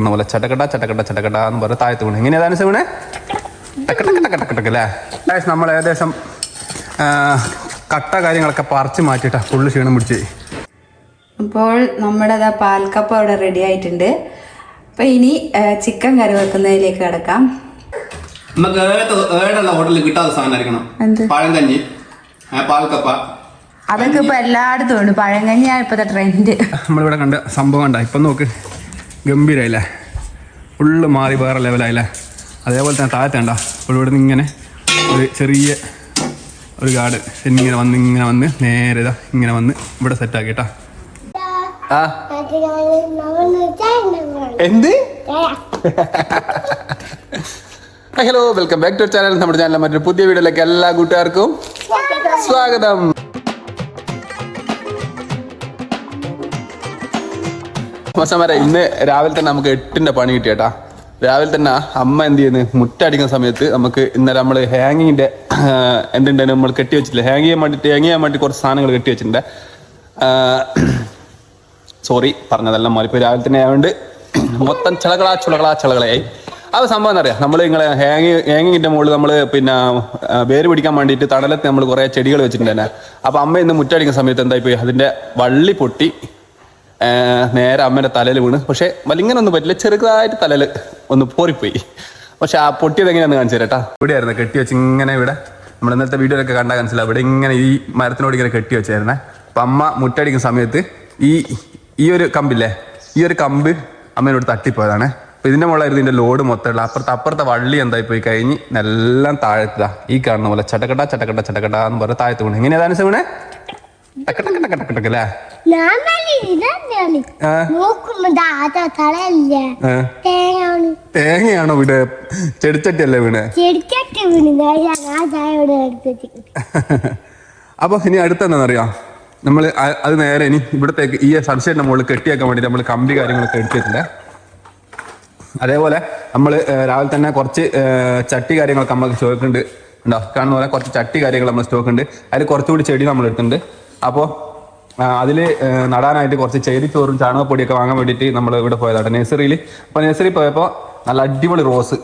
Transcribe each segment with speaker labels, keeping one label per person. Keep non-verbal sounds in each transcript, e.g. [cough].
Speaker 1: എന്ന ചടകട ചട്ടക്കട്ട ചട്ടക്കട്ട ചട്ടക്കട്ട എന്ന് പറഞ്ഞ താഴത്ത് വീണ്. എങ്ങനെയാ അനുസ വീണേ ടക്കട്ടക്കട്ടക്കട്ടക്കല്ലേ നമ്മൾ ഏകദേശം കട്ട കാര്യങ്ങളൊക്കെ പറിച്ച് മാറ്റിയിട്ടാ ഫുള്ള് ക്ഷീണം പിടിച്ച്.
Speaker 2: അപ്പോൾ നമ്മുടെ ദാ പാൽക്കപ്പ അവിടെ റെഡി ആയിട്ടുണ്ട്. അപ്പൊ ഇനി ചിക്കൻ കറി വെക്കുന്നതിലേക്ക് കിടക്കാം.
Speaker 1: നമുക്ക് ഏടുള്ള ഹോട്ടലിൽ കിട്ടാത്ത സാധനമായിരിക്കണം
Speaker 2: എന്ത്?
Speaker 1: പഴങ്കഞ്ഞി പാൽക്കപ്പ
Speaker 2: അതൊക്കെ ഇപ്പൊ എല്ലായിടത്തും ഉണ്ട്. പഴങ്കഞ്ഞിയാണ് ഇപ്പത്തെ ട്രെൻഡ്
Speaker 1: നമ്മളിവിടെ കണ്ട സംഭവം ഉണ്ടാ ഇപ്പൊ നോക്ക്. ഗംഭീരമായില്ലേ ഫുള്ള് മാറി വേറെ ലെവലായില്ലേ? അതേപോലെ തന്നെ താഴത്തേണ്ട അപ്പോൾ ഇവിടെ നിന്ന് ഇങ്ങനെ ഒരു ചെറിയ ഒരു ഗാർഡ് ഇങ്ങനെ വന്ന് ഇങ്ങനെ വന്ന് നേരെ ഇതാ ഇങ്ങനെ വന്ന് ഇവിടെ സെറ്റാക്കി കേട്ടാ ആ. എന്ത്? Hello welcome back to channel. നമ്മുടെ ചാനലിലെ മറ്റൊരു പുതിയ വീഡിയോയിലേക്ക് എല്ലാ കൂട്ടുകാർക്കും സ്വാഗതം. മച്ചന്മാരെ ഇന്ന് രാവിലെ തന്നെ നമുക്ക് എട്ടിന്റെ പണി കിട്ടിയേട്ടാ രാവിലെ തന്നെ അമ്മ എന്ത് ചെയ്യുന്നു മുട്ടടിക്കുന്ന സമയത്ത് നമുക്ക് ഇന്നലെ നമ്മൾ ഹാങ്ങിങ്ങിന്റെ എന്തുണ്ട് നമ്മൾ കെട്ടി വെച്ചിട്ടില്ല? ഹാങ് ചെയ്യാൻ വേണ്ടിയിട്ട് ഹാങ് ചെയ്യാൻ വേണ്ടി കുറച്ച് സാധനങ്ങൾ കെട്ടി വെച്ചിട്ടുണ്ട്. സോറി പറഞ്ഞതെല്ലാം മാറിപ്പോയി രാവിലെ തന്നെ ആയതുകൊണ്ട് മൊത്തം ചിളകളാ ചുളകളാ ചിളകളായി അത് സംഭവം എന്നറിയാം നമ്മൾ ഇങ്ങനെ ഹാങ് ഹാങ്ങിങ്ങിന്റെ മുകളിൽ നമ്മൾ പിന്നെ വേര് പിടിക്കാൻ വേണ്ടിയിട്ട് തണലത്ത് നമ്മൾ കുറേ ചെടികൾ വെച്ചിട്ടുണ്ട് തന്നെ. അപ്പൊ അമ്മ ഇന്ന് മുറ്റടിക്കുന്ന സമയത്ത് എന്തായിപ്പോയി അതിന്റെ വള്ളി പൊട്ടി നേരെ അമ്മേന്റെ തലയിൽ വീണ്. പക്ഷെ വലിങ്ങനെ ഒന്നും പറ്റില്ല. ചെറുതായിട്ട് തലയിൽ ഒന്ന് പോറിപ്പോയി. പക്ഷെ ആ പൊട്ടിയത് എങ്ങനെയാന്ന് കാണിച്ചു തരാം ഇവിടെ ഇവിടെയായിരുന്നു കെട്ടി വെച്ച് ഇങ്ങനെ ഇവിടെ. നമ്മൾ ഇന്നത്തെ വീഡിയോയിലൊക്കെ കണ്ടാൽ മനസ്സിലാവും. ഇവിടെ ഇങ്ങനെ ഈ മരത്തിനോട് ഇങ്ങനെ കെട്ടി വെച്ചായിരുന്നേ. അപ്പൊ അമ്മ മുറ്റടിക്കുന്ന സമയത്ത് ഈ ഈ ഒരു കമ്പില്ലേ? ഈ ഒരു കമ്പ് അമ്മേനോട് തട്ടിപ്പോയതാണ്. അപ്പൊ ഇതിന്റെ മുകളിലായിരുന്നു ഇതിന്റെ ലോഡ് മൊത്തമുള്ള അപ്പുറത്തെ അപ്പുറത്തെ വള്ളി എന്തായി പോയി കഴിഞ്ഞ് എല്ലാം താഴത്താ ഈ കാണുന്ന പോലെ ചട്ടക്കട്ട ചട്ടക്കട്ട ചട്ടക്കട്ട എന്ന് പറഞ്ഞ താഴത്ത് വീണ്. എങ്ങനെയാ അനുസ വീണേ? ടക്കട്ടക്കട്ടക്കട്ടക്കല്ലേ തേങ്ങയാണോ. വീട് ചെടിച്ചട്ടിയല്ലേ വീണ്? [laughs] അപ്പൊ ഇനി അടുത്തെന്താണെന്നറിയാം നമ്മൾ അത് നേരെ ഇനി ഇവിടത്തേക്ക് ഈ സൺഷെയ്ഡിന്റെ മുകളിൽ കെട്ടിയാക്കാൻ വേണ്ടി നമ്മൾ കമ്പി കാര്യങ്ങളൊക്കെ എടുത്തിട്ടുണ്ട്. അതേപോലെ നമ്മൾ രാവിലെ തന്നെ കുറച്ച് ചട്ടി കാര്യങ്ങളൊക്കെ നമ്മൾ സ്റ്റോക്ക് ഉണ്ട് ഉണ്ടോ കാണുന്ന പോലെ കുറച്ച് ചട്ടി കാര്യങ്ങൾ നമ്മൾ സ്റ്റോക്ക് ഉണ്ട്. അതിൽ കുറച്ചുകൂടി ചെടി നമ്മൾ എടുത്തിട്ടുണ്ട്. അപ്പോൾ അതിൽ നടാനായിട്ട് കുറച്ച് ചേരിച്ചോറും ചാണകപ്പൊടിയൊക്കെ വാങ്ങാൻ വേണ്ടിയിട്ട് നമ്മൾ ഇവിടെ പോയതാണ് നഴ്സറിയിൽ അപ്പോൾ നഴ്സറി പോയപ്പോൾ നല്ല അടിപൊളി റോസ്.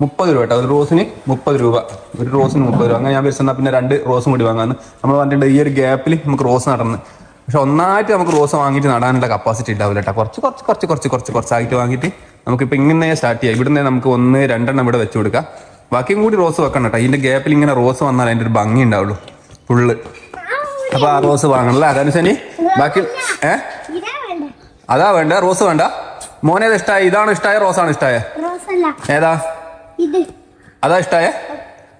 Speaker 1: മുപ്പത് രൂപ കേട്ടോ. ഒരു റോസിന് മുപ്പത് രൂപ. ഒരു റോസിന് മുപ്പത് രൂപ. അങ്ങനെ ഞാൻ വിളിച്ചെന്നാൽ പിന്നെ രണ്ട് റോസും കൂടി വാങ്ങാന്ന്. നമ്മൾ പറഞ്ഞിട്ടുണ്ട് ഈ ഒരു ഗ്യാപ്പിൽ നമുക്ക് റോസ് നടന്ന്. പക്ഷെ ഒന്നായിട്ട് നമുക്ക് റോസ് വാങ്ങിയിട്ട് നടാനുള്ള കപ്പാസിറ്റി ഉണ്ടാവില്ല കേട്ടോ. കുറച്ച് കുറച്ച് കുറച്ച് കുറച്ച് കുറച്ച് കുറച്ചായിട്ട് വാങ്ങിയിട്ട് നമുക്കിപ്പോൾ ഇങ്ങനെ സ്റ്റാർട്ട് ചെയ്യാം. ഇവിടുന്ന് നമുക്ക് ഒന്ന് രണ്ടെണ്ണം ഇവിടെ വെച്ച് കൊടുക്കാം. ബാക്കിയും കൂടി റോസ് വെക്കണം കേട്ടോ. ഇതിന്റെ ഗ്യാപ്പിൽ ഇങ്ങനെ റോസ് വന്നാൽ അതിന്റെ ഒരു ഭംഗി ഉണ്ടാവുള്ളൂ. ഫുള്ള് അപ്പൊ ആ റോസ് വാങ്ങണല്ലേ? ശനി ബാക്കി ഏ? അതാ വേണ്ട? റോസ് വേണ്ട? മോനേത് ഇഷ്ടമായ ഇതാണ് ഇഷ്ടമായ റോസാണ്
Speaker 3: റോസല്ല.
Speaker 1: ഏതാ? അതാ ഇഷ്ടമായ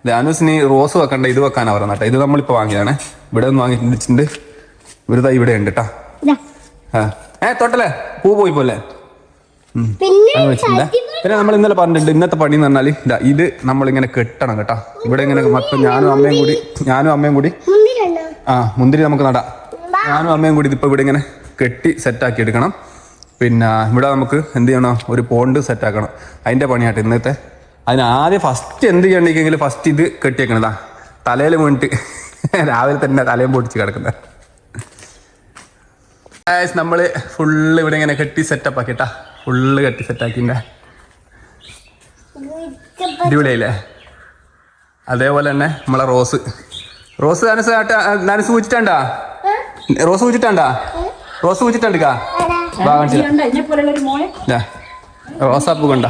Speaker 1: ധ്യാനുസിന് റോസ് വെക്കണ്ട? ഇത് വെക്കാനാ പറയുന്നത് കേട്ടോ. ഇത് നമ്മളിപ്പോ വാങ്ങിയതാണ്. ഇവിടെ ഒന്ന് വാങ്ങിച്ചിട്ടുണ്ട് തൈ ഇവിടെ ഉണ്ട് കേട്ടാ. ഏ തൊട്ടല്ലേ? പൂ പോയി പോലെ.
Speaker 3: പിന്നെ
Speaker 1: നമ്മൾ ഇന്നലെ പറഞ്ഞിട്ടുണ്ട് ഇന്നത്തെ പണി എന്ന് പറഞ്ഞാൽ ഇതാ ഇത് നമ്മളിങ്ങനെ കെട്ടണം കേട്ടാ. ഇവിടെ ഇങ്ങനെ മൊത്തം ഞാനും അമ്മയും കൂടി ഞാനും അമ്മയും കൂടി ആ മുന്തിരി നമുക്ക് നടാം. ഞാനും അമ്മയും കൂടി ഇതിപ്പോൾ ഇവിടെ ഇങ്ങനെ കെട്ടി സെറ്റാക്കി എടുക്കണം. പിന്നെ ഇവിടെ നമുക്ക് എന്ത് ചെയ്യണം? ഒരു പോണ്ട് സെറ്റാക്കണം അതിന്റെ പണിയാട്ടെ ഇന്നത്തെ. അതിന് ആദ്യം ഫസ്റ്റ് എന്ത് ചെയ്യണമെങ്കിൽ ഫസ്റ്റ് ഇത് കെട്ടിയേക്കണതാ തലയിൽ വീണിട്ട് [laughs] രാവിലെ തന്നെ തലയും പൊടിച്ച് കിടക്കുന്നത് നമ്മൾ ഫുള്ള് ഇവിടെ ഇങ്ങനെ കെട്ടി സെറ്റപ്പ് ആക്കിട്ടാ ഫുള്ള് കെട്ടി സെറ്റാക്കിന്റെ അടിപൊളിയായില്ലേ? അതേപോലെ തന്നെ നമ്മളെ റോസ്. റോസ് നനസ് നനസ് കുച്ചിട്ടാണ്ടാ റോസ് കുച്ചിട്ടാണ്ടാ റോസ് പൂച്ചിട്ടുണ്ടാ റോസാപ്പ് കണ്ട?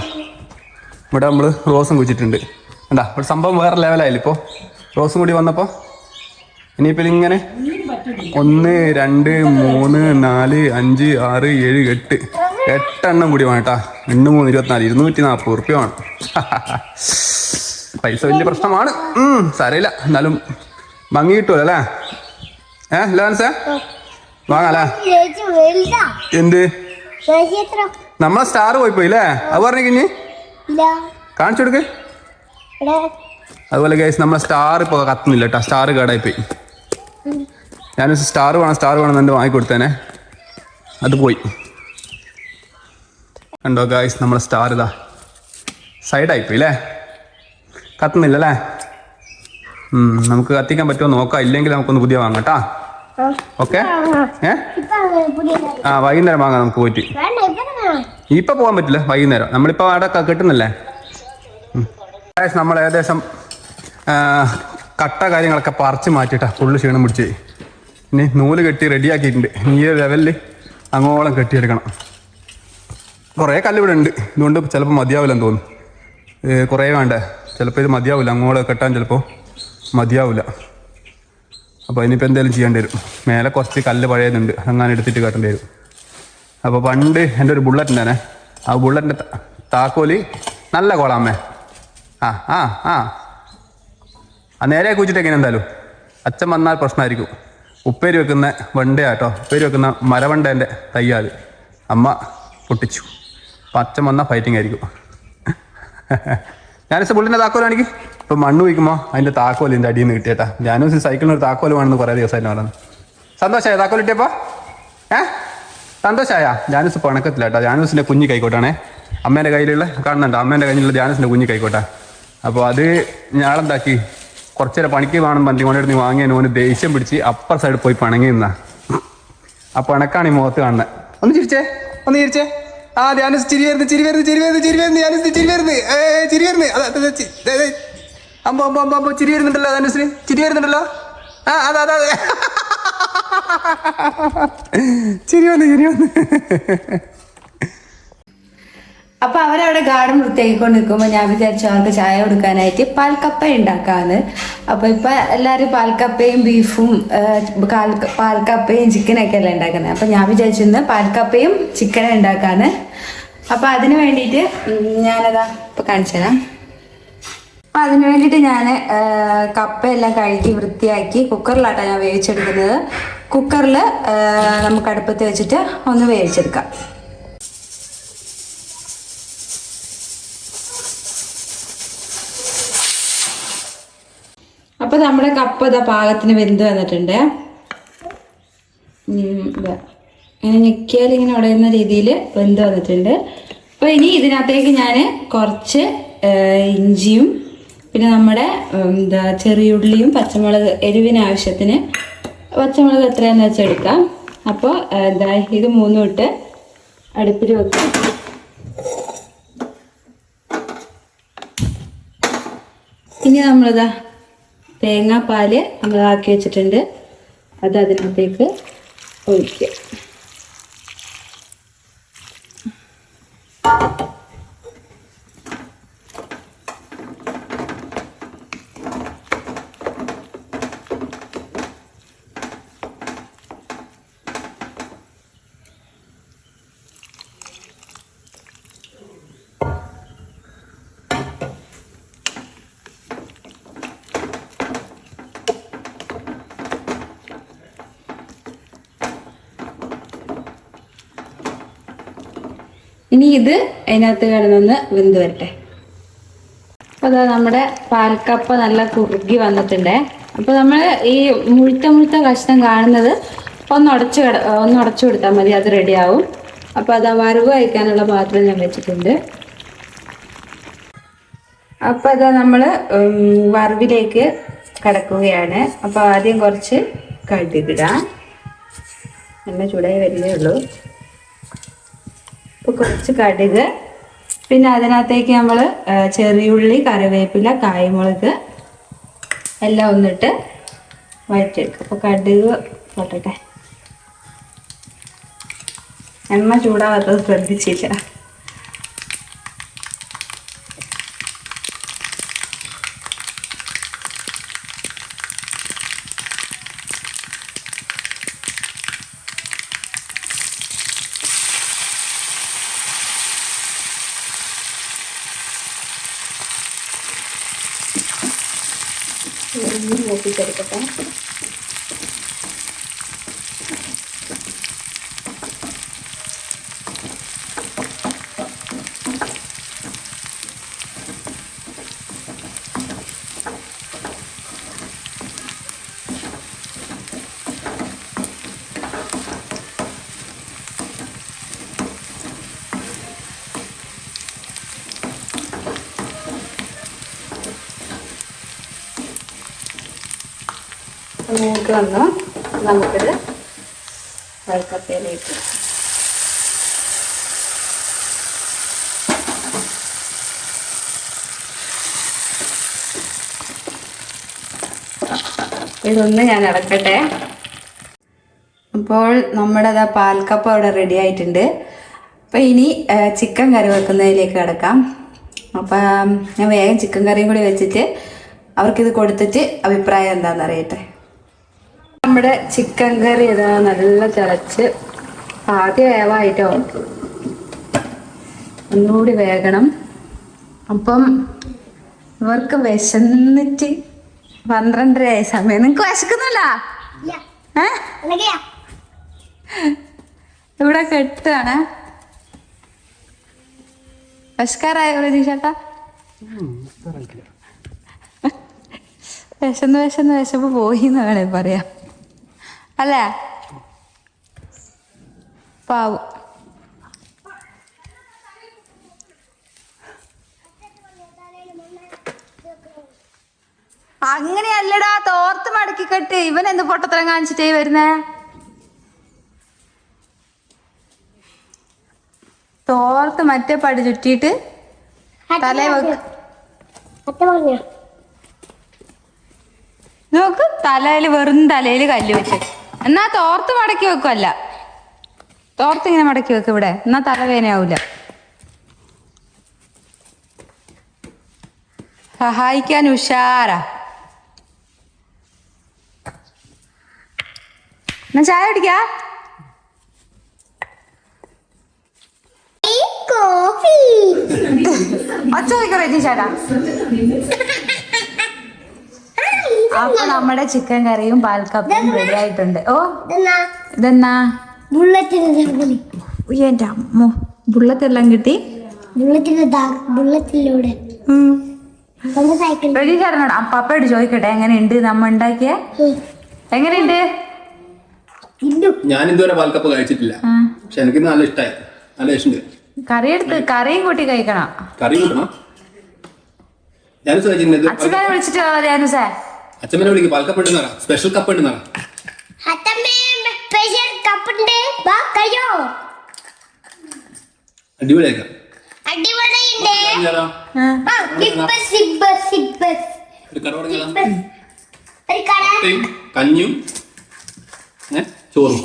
Speaker 1: ഇവിടെ നമ്മൾ റോസും കുച്ചിട്ടുണ്ട് കണ്ടാ? ഒരു സംഭവം വേറെ ലെവലായില്ല ഇപ്പോൾ റോസും കൂടി വന്നപ്പോൾ ഇനിയിപ്പോൾ ഇങ്ങനെ ഒന്ന് രണ്ട് മൂന്ന് നാല് അഞ്ച് ആറ് ഏഴ് എട്ട് എട്ടെണ്ണം കൂടി വേണം കേട്ടാ. രണ്ട് മൂന്ന് ഇരുപത്തിനാല് ഇരുന്നൂറ്റി നാൽപ്പത് ഉറുപ്പ്യ വേണം. [laughs] പൈസ വലിയ പ്രശ്നമാണ്. ഉം, സാരമില്ല. എന്നാലും ഭംഗി കിട്ടുമല്ലോ അല്ലേ ഏ ലാൻസേ
Speaker 3: വലുതാ
Speaker 1: എന്ത്? നമ്മളെ സ്റ്റാർ പോയി പോയി അല്ലേ അത് പറഞ്ഞു കിഞ്ഞി കാണിച്ചു കൊടുക്ക്. അതുപോലെ ഗൈസ് നമ്മളെ സ്റ്റാർ ഇപ്പോൾ കത്തുന്നില്ല കേട്ടോ സ്റ്റാർ കേടായി പോയി ഞാൻ സ്റ്റാർ വേണം സ്റ്റാർ വേണം എന്നെ വാങ്ങിക്കൊടുത്തേനെ അത് പോയി. കണ്ടോ ഗൈസ് നമ്മളെ സ്റ്റാർ ഇതാ. സൈഡായി പോയി അല്ലേ കത്തുന്നില്ല അല്ലേ നമുക്ക് കത്തിക്കാൻ പറ്റുമോ നോക്കാം. ഇല്ലെങ്കിൽ നമുക്കൊന്ന് പുതിയ വാങ്ങാം കേട്ടാ. ഓക്കെ? ആ വൈകുന്നേരം വാങ്ങാം നമുക്ക് പോയിട്ട്.
Speaker 3: ഇപ്പൊ
Speaker 1: പോകാൻ പറ്റില്ല വൈകുന്നേരം. നമ്മളിപ്പോ അവിടെ കിട്ടുന്നല്ലേ? നമ്മൾ ഏകദേശം കട്ട കാര്യങ്ങളൊക്കെ പറിച്ച് മാറ്റിട്ടാ ഫുള്ള് ക്ഷീണം പിടിച്ച്. ഇനി നൂൽ കെട്ടി റെഡിയാക്കിയിട്ടുണ്ട്. ഈ ഒരു ലെവലിൽ അങ്ങോളം കെട്ടിയെടുക്കണം. കുറേ കല്ലിവിടെ ഉണ്ട്. ഇതുകൊണ്ട് ചിലപ്പോൾ മതിയാവില്ലെന്ന് തോന്നുന്നു. കുറേ വേണ്ടേ? ചിലപ്പോൾ ഇത് മതിയാവില്ല. അങ്ങോളം കെട്ടാൻ ചിലപ്പോൾ മതിയാവില്ല അപ്പോൾ ഇനിയിപ്പോൾ എന്തെങ്കിലും ചെയ്യേണ്ടി വരും. മേലെ കുറച്ച് കല്ല് പഴയതുണ്ട്. അങ്ങനെ എടുത്തിട്ട് കെട്ടേണ്ടി വരും. അപ്പോൾ പണ്ട് എന്റെ ഒരു ബുള്ളറ്റ് ഉണ്ടായിരുന്നേ ആ ബുള്ളറ്റിന്റെ താക്കോൽ നല്ല കോളാമേ ആ ആ ആ. ആ നേരെ കുഴിച്ചിട്ട് എങ്ങനെ എന്തായാലും? അച്ഛൻ വന്നാൽ പ്രശ്നമായിരിക്കും. ഉപ്പേരി വെക്കുന്ന വണ്ടയാട്ടോ ഉപ്പേരി വെക്കുന്ന മരവണ്ടേന്റെ തയ്യാൽ അമ്മ പൊട്ടിച്ചു. അപ്പം അച്ഛൻ വന്നാൽ ഫൈറ്റിംഗ് ആയിരിക്കും. [laughs] ഞാനിസ് പുള്ളിന്റെ താക്കോലാണെങ്കിൽ ഇപ്പം മണ്ണ് വയ്ക്കുമ്പോൾ അതിന്റെ താക്കോൽ എന്റെ അടിയിൽ നിന്ന് കിട്ടിയേട്ടാ. ഞാനും സൈക്കിളിന് ഒരു താക്കോൽ വേണമെന്ന് കുറേ ദിവസമായിട്ട് പറയുന്നത് സന്തോഷമായ താക്കോൽ കിട്ടിയപ്പോ? ഏ? സന്തോഷമായ ജാനൂസ് പണക്കത്തില്ല കേട്ടോ ജാനൂസിന്റെ കുഞ്ഞ് കൈക്കോട്ടാണേ. അമ്മേന്റെ കയ്യിലുള്ള കാണുന്നുണ്ട്? അമ്മേന്റെ കയ്യിലുള്ള ജാനൂസിന്റെ കുഞ്ഞ് കൈക്കോട്ടാ. അപ്പോൾ അത് ഞാളെന്താക്കി? കുറച്ചേരം പണിക്ക് വേണം പന്തി കൊണ്ടിരുന്ന് വാങ്ങിയ ഓന് ദേഷ്യം പിടിച്ച് അപ്പർ സൈഡ് പോയി പണങ്ങി നിന്നാ. ആ പണക്കാണ് ഈ മുഖത്ത് കാണുന്നത്. ഒന്ന് ചിരിച്ചേ ഒന്ന് ചിരിച്ചേ. ആ ധ്യാനസ് ചിരി വരുന്നു ചിരി വരുന്നു ചിരി വരുന്നു ചിരി വരുന്നു ധ്യാനസ് ചിരി വരുന്നു. ചിരി വരുന്നു. അതാ. അമ്പോ അമ്പോ അമ്പോ അമ്പോ ചിരി വരുന്നുണ്ടല്ലോ ധനുസിന്. ചിരി വരുന്നുണ്ടല്ലോ. ആ അതെ അതെ അതെ. ചിരി വന്നു ചിരി വന്നു.
Speaker 2: അപ്പൊ അവരവിടെ ഗാർഡൻ വൃത്തിയാക്കിക്കൊണ്ട് നിൽക്കുമ്പോൾ ഞാൻ വിചാരിച്ചു അവർക്ക് ചായ കൊടുക്കാനായിട്ട് പാൽക്കപ്പ ഉണ്ടാക്കാന്ന്. അപ്പൊ ഇപ്പൊ എല്ലാരും പാൽക്കപ്പയും ബീഫും പാൽക്കപ്പയും ചിക്കനൊക്കെ അല്ലേ ഉണ്ടാക്കുന്നത്. അപ്പൊ ഞാൻ വിചാരിച്ചിരുന്നു പാൽക്കപ്പയും ചിക്കനും ഉണ്ടാക്കാന്ന്. അപ്പൊ അതിന് വേണ്ടിയിട്ട് ഞാനതാ ഇപ്പൊ കാണിച്ചു തരാം അപ്പൊ അതിന് വേണ്ടിയിട്ട് ഞാൻ കപ്പയെല്ലാം കഴുകി വൃത്തിയാക്കി കുക്കറിലാട്ടാ ഞാൻ വേവിച്ചെടുക്കുന്നത്. കുക്കറിൽ നമുക്ക് അടുപ്പത്ത് വെച്ചിട്ട് ഒന്ന് വേവിച്ചെടുക്കാം. അപ്പൊ നമ്മുടെ കപ്പ ഇതാ പാകത്തിന് വെന്ത് വന്നിട്ടുണ്ട്. ഇങ്ങനെ ഞെക്കിയാൽ ഇങ്ങനെ ഉടയുന്ന രീതിയിൽ വെന്ത് വന്നിട്ടുണ്ട്. അപ്പൊ ഇനി ഇതിനകത്തേക്ക് ഞാൻ കുറച്ച് ഇഞ്ചിയും പിന്നെ നമ്മുടെ എന്താ ചെറിയുള്ളിയും പച്ചമുളക് എരിവിന് ആവശ്യത്തിന് പച്ചമുളക് എത്രയാന്ന് വെച്ചാൽ എടുക്കാം. അപ്പോൾ എന്താ ഇത് മൂന്നും ഇട്ട് അടുപ്പിൽ വെക്കാം. ഇനി നമ്മളിതാ തേങ്ങാപ്പാൽ നമ്മൾ ആക്കി വെച്ചിട്ടുണ്ട്. അത് അതിനകത്തേക്ക് ഒഴിക്കുക ഇനി ഇത് അതിനകത്ത് കിടന്നൊന്ന് വെന്ത് വരട്ടെ. അപ്പോൾ അതാ നമ്മുടെ പാൽക്കപ്പ നല്ല കുറുകി വന്നിട്ടുണ്ട്. അപ്പോൾ നമ്മൾ ഈ മുഴുത്ത മുഴുത്ത കഷ്ണം കാണുന്നത് ഒന്ന് ഉടച്ച് കിട ഒന്ന് ഉടച്ചു കൊടുത്താൽ മതി അത് റെഡിയാവും. അപ്പോൾ അതാ വറവ് കഴിക്കാനുള്ള പാത്രം ഞാൻ വെച്ചിട്ടുണ്ട്. അപ്പോൾ അതാ നമ്മൾ വറവിലേക്ക് കടക്കുകയാണ്. അപ്പോൾ ആദ്യം കുറച്ച് കടുകിടാം. നല്ല ചൂടായി വരുന്നേ ഉള്ളൂ. അപ്പോൾ കുറച്ച് കടുക്. പിന്നെ അതിനകത്തേക്ക് നമ്മൾ ചെറിയുള്ളി കറിവേപ്പില കായ്മുളക് എല്ലാം ഒന്നിട്ട് വഴറ്റിയെടുക്കും. അപ്പോൾ കടുക് പൊട്ടട്ടെ. എണ്ണ ചൂടാകാത്തത് ശ്രദ്ധിച്ചില്ല. മൂത്ത് വന്നു നമുക്കിത് വെളുക്കത്തേലേക്ക് ഇതൊന്ന് ഞാൻ ഇറക്കട്ടെ അപ്പോൾ നമ്മുടെ അതാ പാൽക്കപ്പ അവിടെ റെഡി ആയിട്ടുണ്ട്. അപ്പോൾ ഇനി ചിക്കൻ കറി വെക്കുന്നതിലേക്ക് കിടക്കാം. അപ്പോൾ ഞാൻ വേഗം ചിക്കൻ കറിയും കൂടി വെച്ചിട്ട് അവർക്കിത് കൊടുത്തിട്ട് അഭിപ്രായം എന്താണെന്ന് അറിയട്ടെ. നമ്മുടെ ചിക്കൻ കറി ഇതാ നല്ല തിളച്ച് ആദ്യം വേവായിട്ടോ ഒന്നുകൂടി വേഗണം. അപ്പം ഇവർക്ക് വിശന്നിട്ട് പന്ത്രണ്ടരയായ സമയം. നിങ്ങക്ക് വിശക്കുന്നില്ല? ഇവിടെ കെട്ടാണ്. വിശക്കാറായോ പ്രതീക്ഷേട്ടാ വിശന്ന് വിശന്ന് വിശപ്പ് പോയി എന്ന് വേണേ പറയാം. അല്ലേ? പാവം. അങ്ങനെയല്ലടാ തോർത്ത് മടക്കി കെട്ട്. ഇവൻ എന്ത് പൊട്ടത്തരം കാണിച്ചിട്ടേ വരുന്നേ? തോർത്ത് മറ്റേ പടി ചുറ്റിട്ട് തലേ വെക്ക്. നോക്ക് തലയിൽ വെറും തലയിൽ കല്ല് വെച്ച്. എന്നാ തോർത്ത് മടക്കി വെക്കുമല്ല തോർത്ത് ഇങ്ങനെ മടക്കി വെക്ക് ഇവിടെ. എന്നാ തലവേനയാവൂല സഹായിക്കാൻ ഉഷാരാ. എന്നാ ചായ കുടിക്കാ?
Speaker 3: കോഫി
Speaker 2: ഒച്ച ചോദിക്കാം ചേട്ടാ അപ്പൊ നമ്മുടെ ചിക്കൻ കറിയും പാൽക്കപ്പയും റെഡി ആയിട്ടുണ്ട്. ഓ
Speaker 3: ഇതെന്നാ? ബുള്ളറ്റിന്റെ
Speaker 2: അമ്മോ ബുള്ളറ്റ് എല്ലാം കിട്ടി?
Speaker 3: ബുള്ളറ്റിന്റെ ബുള്ളറ്റിലൂടെ. നമ്മുടെ സൈക്കിൾ
Speaker 2: പ്രതീക്ഷയോട് പപ്പയോട് ചോദിക്കട്ടെ എങ്ങനെയുണ്ട്? നമ്മ ഉണ്ടാക്കിയ? എങ്ങനെയുണ്ട്?
Speaker 3: ഇന്നു.
Speaker 1: ഞാൻ ഇതുവരെ പാൽക്കപ്പ് കഴിച്ചിട്ടില്ല. പക്ഷെ എനിക്ക് നല്ല ഇഷ്ടമായി നല്ല ഇഷ്ടം
Speaker 2: കറി എടുത്ത് കറിയും കൂട്ടി കഴിക്കണം.
Speaker 1: കറി കൂട്ടണം.
Speaker 2: വിളിച്ചിട്ട് ധ്യാനുസേ
Speaker 1: അച്ഛമ്മനെ വിളിക്കും പാൽക്കപ്പ് ഉണ്ടെന്ന് പറ. സ്പെഷ്യൽ കപ്പ് ഉണ്ട് പറ.
Speaker 3: അത്തമ്മേ സ്പെഷ്യൽ കപ്പുണ്ട് വാ കഴിയോ
Speaker 1: അടിപൊളിയാക്കാം ചോറും?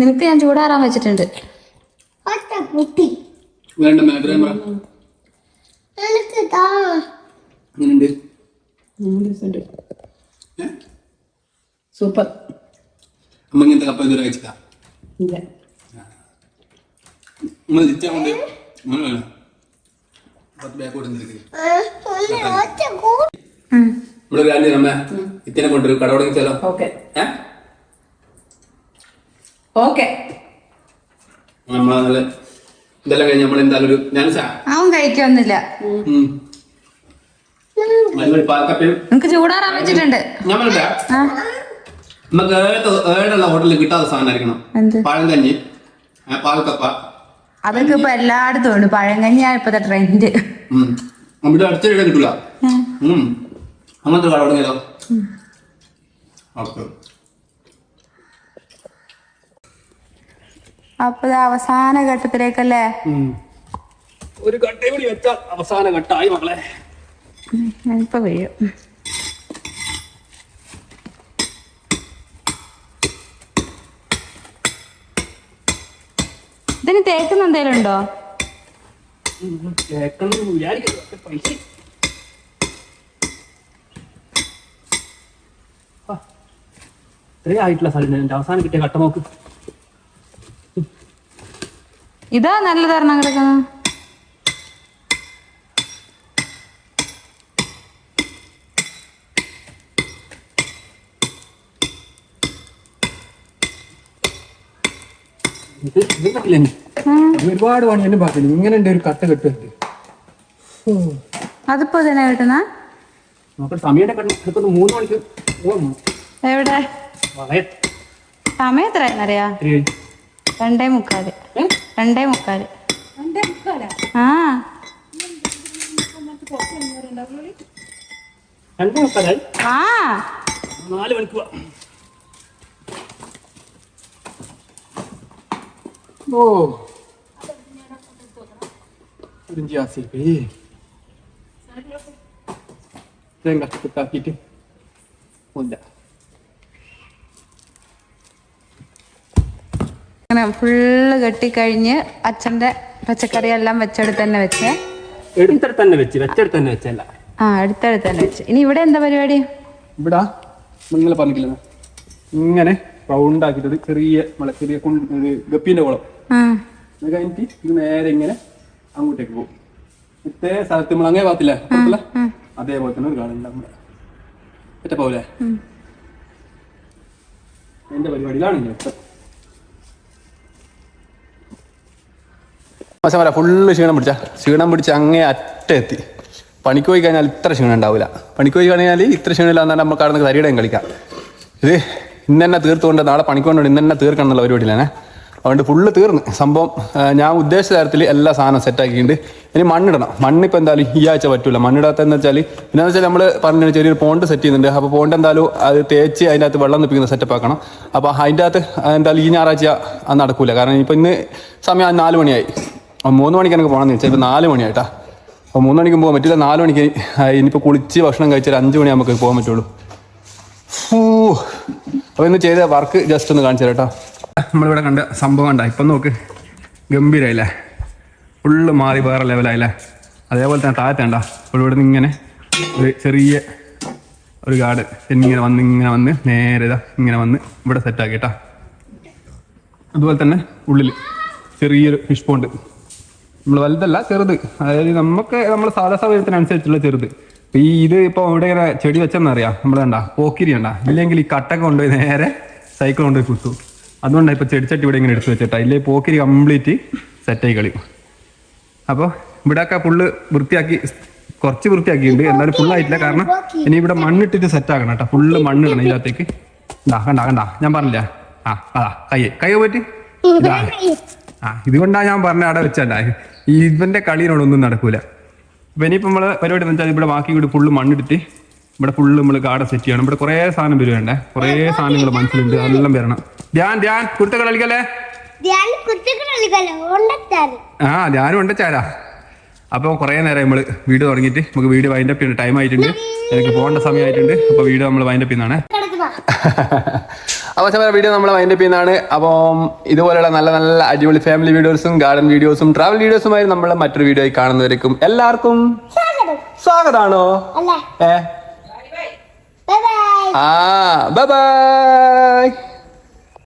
Speaker 2: നിനക്ക് ഞാൻ ചൂടാറാൻ വെച്ചിട്ടുണ്ട്.
Speaker 3: ഒറ്റ കുട്ടി.
Speaker 1: വേണ്ട മേഖല
Speaker 4: സൂപ്പർ.
Speaker 1: അമ്മ ഇങ്ങനത്തെ കപ്പ ഇതുവരെ കഴിച്ചിട്ടാ
Speaker 4: ഇല്ല.
Speaker 1: നമ്മൾ തിരിച്ചാ കൊണ്ട് അങ്ങനെയല്ല പത്ത് ബാക്കോട്ട്. ഇവിടെ ഒരു കാര്യം അമ്മ. ഇത്തിനെ കൊണ്ടുവരും. കട തുടങ്ങിച്ചാലോ
Speaker 4: ഓക്കെ. ഓക്കെ.
Speaker 1: നമ്മളെ ഇതെല്ലാം കഴിഞ്ഞ് നമ്മൾ എന്തായാലും ഒരു ഞാൻ
Speaker 2: അവൻ കഴിക്കൊന്നുമില്ല നിനക്ക് ചൂടാറാൻ വെച്ചിട്ടുണ്ട്.
Speaker 1: ഞാൻ നമുക്ക് ഏഴ് ഏഴുള്ള ഹോട്ടലിൽ കിട്ടാത്ത സാധനമായിരിക്കണം പഴങ്കഞ്ഞി. പാൽക്കപ്പ
Speaker 2: അതൊക്കെ ഇപ്പൊ എല്ലായിടത്തും ഉണ്ട്. പഴങ്കഞ്ഞിയാണ് ഇപ്പത്തെ ട്രെൻഡ്.
Speaker 1: നമ്മുടെ അടുത്തിടെ കിട്ടൂല. അങ്ങനത്തെ കട തുടങ്ങിയതോ
Speaker 2: അപ്പൊ അവസാന ഘട്ടത്തിലേക്കല്ലേ?
Speaker 1: ഒരു ഘട്ടം കൂടി വെച്ചാൽ അവസാന ഘട്ടമായി മക്കളെ.
Speaker 2: ഞാനിപ്പോ വീഴും ഇതിന് തേക്കുന്ന എന്തെങ്കിലും ഉണ്ടോ?
Speaker 1: ഇത്രയും ആയിട്ടുള്ള സ്ഥലം എന്റെ അവസാനം കിട്ടിയ കട്ട നോക്ക്
Speaker 2: ഇതാ നല്ലതാരണം കിടക്കുന്നത്.
Speaker 1: ഇത് ഇത് കണ്ടില്ലേ നീ? ഇത് ഒരുപാട് പണി എന്നെ പറഞ്ഞു ഇങ്ങനെ ഉണ്ട് ഒരു കട്ട കെട്ടുണ്ട്
Speaker 2: അതിപ്പോ തന്നെ കിട്ടുന്ന?
Speaker 1: നമുക്ക് സമയം എടുക്കുന്ന. മൂന്ന് മണിക്ക് പോകാം
Speaker 2: എവിടെ?
Speaker 1: വളരെ
Speaker 2: സമയം എത്രയെന്നറിയാ രണ്ടേ മുക്കാൽ. രണ്ടേ മുക്കാൽ. ആ.
Speaker 1: രണ്ടു മക്കളായി
Speaker 2: ആ.
Speaker 1: നാല് മണിക്ക് പോവാം. ഓ. ഗ്യാസിൽ പോയി തേങ്ങ കട്ടാക്കിയിട്ട് ഇല്ല
Speaker 2: അങ്ങനെ ഫുള്ള് കെട്ടിക്കഴിഞ്ഞ് അച്ഛന്റെ പച്ചക്കറി എല്ലാം വെച്ചെടുത്ത് തന്നെ വെച്ചേ.
Speaker 1: എടുത്തെടുത്ത് തന്നെ വെച്ച് വെച്ചെടുത്ത് തന്നെ വെച്ചല്ല.
Speaker 2: ആ അടുത്തടുത്ത് തന്നെ വെച്ച്. ഇനി ഇവിടെ എന്താ പരിപാടി?
Speaker 1: ഇവിടെ നിങ്ങൾ പറഞ്ഞില്ല ഇങ്ങനെ റൗണ്ട് ആക്കിയിട്ട് ചെറിയ നമ്മളെ ചെറിയ ഗപ്പിന്റെ കുളം. അത് കഴിഞ്ഞിട്ട് ഇത് നേരെ ഇങ്ങനെ അങ്ങോട്ടേക്ക് പോകും. ഇത്തേ സ്ഥലത്ത് നമ്മൾ അങ്ങനെ പാത്തില്ലേ പുറത്തുള്ള അതേപോലെ തന്നെ ഒരു കാണുന്നുണ്ട് നമ്മുടെ ഒറ്റ പോലെ എന്റെ പരിപാടിയിലാണ് ഞാൻ. മാസം വരാം ഫുള്ള് ക്ഷീണം പിടിച്ച. ക്ഷീണം പിടിച്ച് അങ്ങേ അറ്റെത്തി. പണിക്ക് പോയി കഴിഞ്ഞാൽ ഇത്ര ക്ഷീണം ഉണ്ടാവില്ല പണിക്ക് പോയി കഴിഞ്ഞാൽ ഇത്ര ക്ഷീണമില്ല എന്നാൽ നമുക്ക് അവിടെ നിന്ന് തരിയുടെയും കളിക്കാം. ഇത് ഇന്നെ തന്നെ തീർത്തുകൊണ്ട് നാളെ പണിക്ക് കൊണ്ടുകൊണ്ട് ഇന്നെന്നെ തീർക്കണം എന്നുള്ള പരിപാടിയിലാണ്. അതുകൊണ്ട് ഫുള്ള് തീർന്ന്. സംഭവം ഞാൻ ഉദ്ദേശിച്ച തരത്തിൽ എല്ലാ സാധനം സെറ്റാക്കിയിട്ടുണ്ട് ഇനി മണ്ണിടണം. മണ്ണിപ്പോൾ എന്തായാലും ഈ ആഴ്ച പറ്റൂല. മണ്ണിടാത്തതെന്ന് വെച്ചാൽ പിന്നെന്ന് വെച്ചാൽ നമ്മൾ പറഞ്ഞു ചെറിയൊരു പോണ്ട് സെറ്റ് ചെയ്യുന്നുണ്ട്. അപ്പോൾ പോണ്ട് എന്തായാലും അത് തേച്ച് അതിന്റെ അകത്ത് വെള്ളം നിൽപ്പിക്കുന്ന സെറ്റപ്പ് ആക്കണം. അപ്പോൾ അതിന്റെ അകത്ത് എന്തായാലും ഈ ഞായറാഴ്ച അത് നടക്കൂല. കാരണം ഇപ്പോൾ ഇന്ന് സമയം നാല് മണിയായി. മൂന്ന് മണിക്ക് എനിക്ക് പോകണമെന്ന് വെച്ചാൽ ഇപ്പോൾ നാല് മണിയായിട്ടാ. അപ്പോൾ മൂന്ന് മണിക്ക് പോകാൻ പറ്റില്ല നാല് മണിക്ക് ഇനിയിപ്പോൾ കുളിച്ച് ഭക്ഷണം കഴിച്ചാൽ അഞ്ച് മണി നമുക്ക് പോകാൻ പറ്റുള്ളൂ. അപ്പോൾ ഇന്ന് ചെയ്ത വർക്ക് ജസ്റ്റ് ഒന്ന് കാണിച്ചു തരാം കേട്ടോ. നമ്മളിവിടെ കണ്ട സംഭവം ഉണ്ടായി ഇപ്പം നോക്ക്. ഗംഭീരമായില്ലേ ഫുള്ള് മാറി വേറെ ലെവലായില്ലേ? അതേപോലെ തന്നെ താഴത്തേണ്ട അപ്പോൾ ഇവിടെ നിന്ന് ഇങ്ങനെ ഒരു ചെറിയ ഒരു ഗാർഡ് ഇങ്ങനെ വന്ന് ഇങ്ങനെ വന്ന് നേരെ ഇങ്ങനെ വന്ന് ഇവിടെ സെറ്റാക്കി കേട്ടോ. അതുപോലെ തന്നെ ഉള്ളിൽ ചെറിയൊരു ഫിഷ് പോണ്ട് നമ്മൾ വലുതല്ല ചെറുത്. അതായത് നമുക്ക് നമ്മൾ സാധാ സൗകര്യത്തിനനുസരിച്ചുള്ള ചെറുത്. അപ്പം ഈ ഇത് ഇപ്പോൾ ഇവിടെ ഇങ്ങനെ ചെടി വെച്ചെന്നറിയാം നമ്മൾ കണ്ട പോക്കിരി കണ്ട. ഇല്ലെങ്കിൽ ഈ കട്ടൊക്കെ കൊണ്ടുപോയി നേരെ സൈക്കിൾ കൊണ്ടുപോയി കുത്തു. അതുകൊണ്ടാണ് ഇപ്പൊ ചെടിച്ചട്ടി ഇവിടെ ഇങ്ങനെ എടുത്തു വെച്ചിട്ട്. ഇല്ലേ പോക്കിരി കംപ്ലീറ്റ് സെറ്റായി കളി അപ്പോൾ ഇവിടെയൊക്കെ ഫുള്ള് വൃത്തിയാക്കി കുറച്ച് വൃത്തിയാക്കിയിട്ടുണ്ട്. എന്നാലും ഫുള്ളായിട്ടില്ല കാരണം ഇനി ഇവിടെ മണ്ണിട്ടിട്ട് സെറ്റ് ആക്കണം കേട്ടോ. ഫുള്ള് മണ്ണിടണം ഇതിനകത്തേക്ക്. ഉണ്ടാ കണ്ട കണ്ട. ഞാൻ പറഞ്ഞില്ല? ആ അതാ. കൈ കൈ പോയിട്ട് ആ ഇതുകൊണ്ടാ ഞാൻ പറഞ്ഞ അവിടെ വെച്ചണ്ട ഇവന്റെ കളിയിനോടൊന്നും നടക്കൂല. അപ്പൊ ഇനിയിപ്പോ നമ്മൾ പരിപാടി എന്ന് വെച്ചാൽ ഇവിടെ ബാക്കി കൂടി ഫുള്ള് മണ്ണിട്ടിട്ട് ഇവിടെ ഫുള്ള് നമ്മൾ കാട സെറ്റ് ചെയ്യണം. ഇവിടെ കുറേ സാധനം വരുവേണ്ടേ കുറേ സാധനങ്ങൾ മനസ്സിലുണ്ട്. എല്ലാം വരണം. ധ്യാൻ ധ്യാൻ കുരുത്ത കളിക്കല്ലേ? ആ ധ്യാനും ഉണ്ടച്ചാരാ അപ്പൊ അപ്പോൾ കുറേ നേരം നമ്മൾ വീഡിയോ തുടങ്ങിയിട്ട് നമുക്ക് വീഡിയോ വൈൻഡപ്പ് ചെയ്യുന്ന ടൈം ആയിട്ടുണ്ട്. എനിക്ക് പോകേണ്ട സമയമായിട്ടുണ്ട്. അപ്പോൾ വീഡിയോ നമ്മൾ വൈൻഡപ്പ് ചെയ്യുന്നതാണ്.
Speaker 3: കിടക്കുന്ന [laughs]
Speaker 1: അപ്പോൾ ചമ്മ വീഡിയോ നമ്മൾ വൈൻഡപ്പ് ചെയ്യുന്നതാണ്. അപ്പം ഇതുപോലെയുള്ള നല്ല നല്ല അടിപൊളി ഫാമിലി വീഡിയോസും ഗാർഡൻ വീഡിയോസും ട്രാവൽ വീഡിയോസുമായി നമ്മൾ മറ്റൊരു വീഡിയോയിൽ കാണുന്നവരേക്കും എല്ലാവർക്കും
Speaker 3: സ്വാഗതം.
Speaker 1: സ്വാഗതമാണോ
Speaker 3: അല്ലേ? 拜拜。
Speaker 1: 啊拜拜。